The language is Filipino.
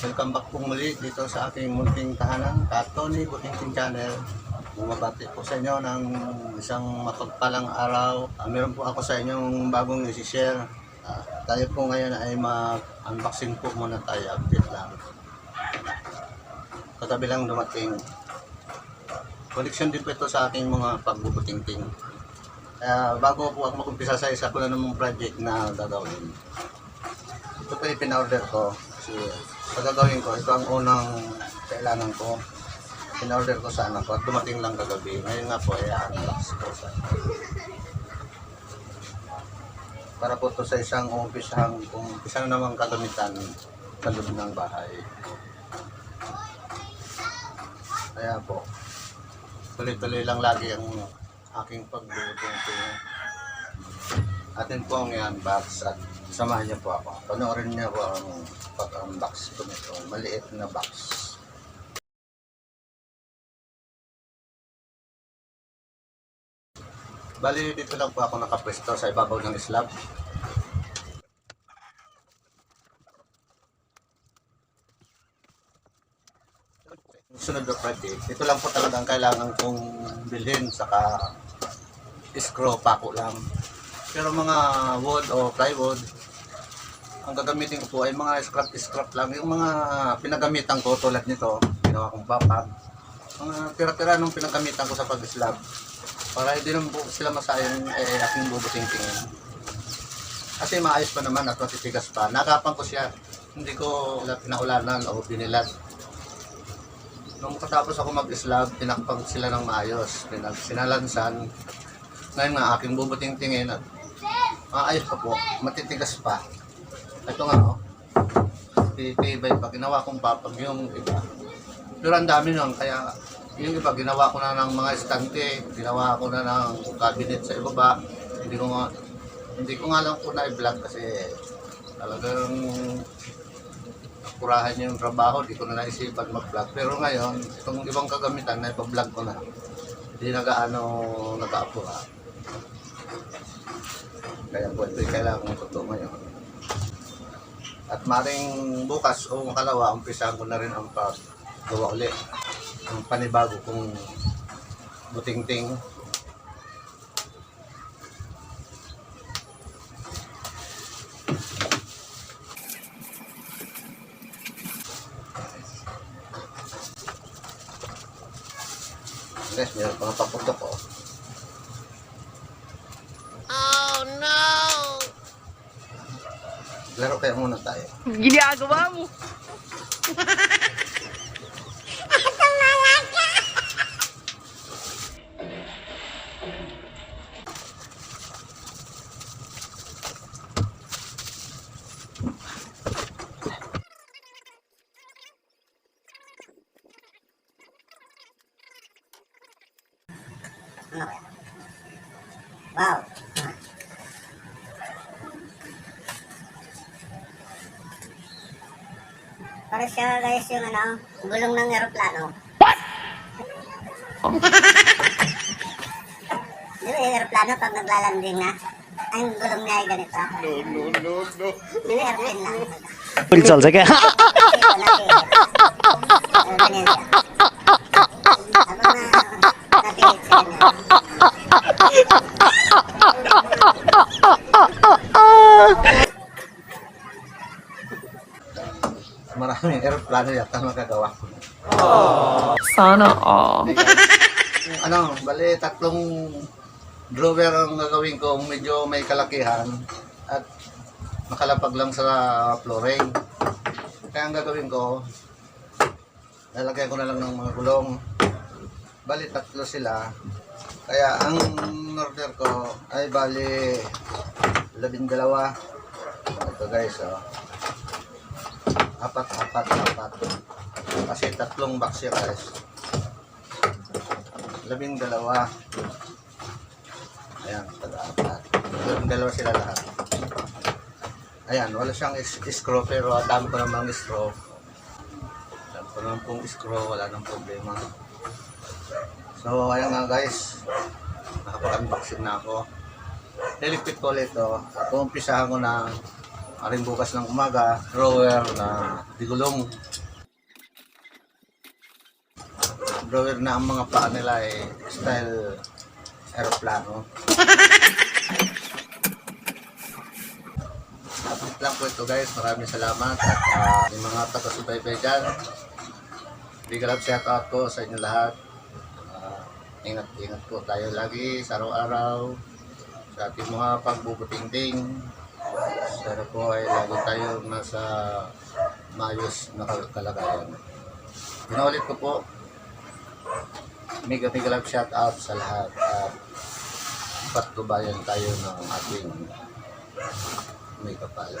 welcome back po muli dito sa aking munting tahanan, ka Tony Butingting Channel. Bumabati po sa inyo ng isang mapagpalang araw. Ah, meron po ako sa inyong bagong isi-share. Ah, tayo po ngayon ay mag-unboxing po muna tayo, update lang. Katabi lang dumating. Collection din po ito sa aking mga pagbubutingting. Kaya bago po ako mag-umpisa sa isa ko na namang project na gagawin. Ito po yung pina-order ko. Kasi sa gagawin ko, ito ang unang kailangan ko. Pina-order ko sa anak ko at dumating lang kagabi. Ngayon nga po ay unbox ko sa para po to sa isang umpisang kung isang namang kagamitan sa loob ng bahay. Kaya po, tuloy-tuloy lang lagi ang aking pagbubuting atin po ang i-unbox at samahan niyo po ako. Panoorin niyo po ang pag-unbox ko nito. Maliit na box. Bali, dito lang po ako nakapwesto sa ibabaw ng slab. Sunod na project, ito lang po talaga ang kailangan kong bilhin saka screw pako lang. Pero mga wood o plywood, ang gagamitin ko po ay mga scrap-scrap lang. Yung mga pinagamitan ko tulad nito, ginawa kong papag. Mga tira-tira nung pinagamitan ko sa pag-slab. Para hindi naman po sila masayang eh, aking bubuting-tingin. Kasi maayos pa naman at matitigas pa. Nakapan ko siya. Hindi ko pinaulanan o binilat. Nung katapos ako mag-slab, tinakpag sila ng maayos. Pinag sinalansan. Ngayon nga, aking bubuting tingin at maayos pa po. Matitigas pa. Ito nga, oh. Titibay pa. Ginawa kong papag yung iba. Pero ang dami nun. Kaya yung iba, ginawa ko na ng mga estante. Ginawa ko na ng cabinet sa ibaba. Hindi ko nga, hindi ko nga lang po na-vlog kasi talagang kurahan yung trabaho, di ko na naisipan mag-vlog. Pero ngayon, itong ibang kagamitan, na ipa-vlog ko na. Hindi na gaano nag-aapura. Kaya po ito yung kailangan kong totoo ngayon. At maring bukas o makalawa, umpisahan ko na rin ang paggawa ulit. Ang panibago kong buting-ting. Guys, meron pa nga paputok oh. Laro kaya muna tayo. Ginagawa mo. Wow. Para siya guys yung ano, gulong ng aeroplano. What? yung aeroplano pag naglalanding na, ang gulong niya ay ganito. No, no, no, no. Yung airplane lang. Pulsol, sige. Maraming aeroplano yata magagawa ko. Sana all. ano, bali tatlong drawer ang gagawin ko medyo may kalakihan at makalapag lang sa flooring. Kaya ang gagawin ko, lalagyan ko na lang ng mga gulong. Bali tatlo sila. Kaya ang order ko ay bali labindalawa. Ito guys, oh. Apat, apat, apat. Kasi tatlong box siya guys labing dalawa. Ayan, taga-apat. Labing dalawa sila lahat. Ayan, wala siyang screw pero dami ko namang screw. Dami ko naman pong screw, wala nang problema. So, ayan nga guys. Nakapag-unboxing na ako. Niligpit ko ulit to. At umpisahan ko na aring bukas ng umaga, drawer na digulong. drawer na ang mga paa nila ay style aeroplano. Update lang po ito guys. Maraming salamat. At uh, yung mga taga-subaybay dyan. Big love shout out sa inyo lahat. Ah, ingat-ingat po tayo lagi sa araw-araw. Sa ating mga pagbubuting-ting. Sana po ay lagi tayo nasa maayos na kal- kalagayan. Pinulit ko po. Mega mega love shout out sa lahat. At patnubayan tayo ng ating may kapal.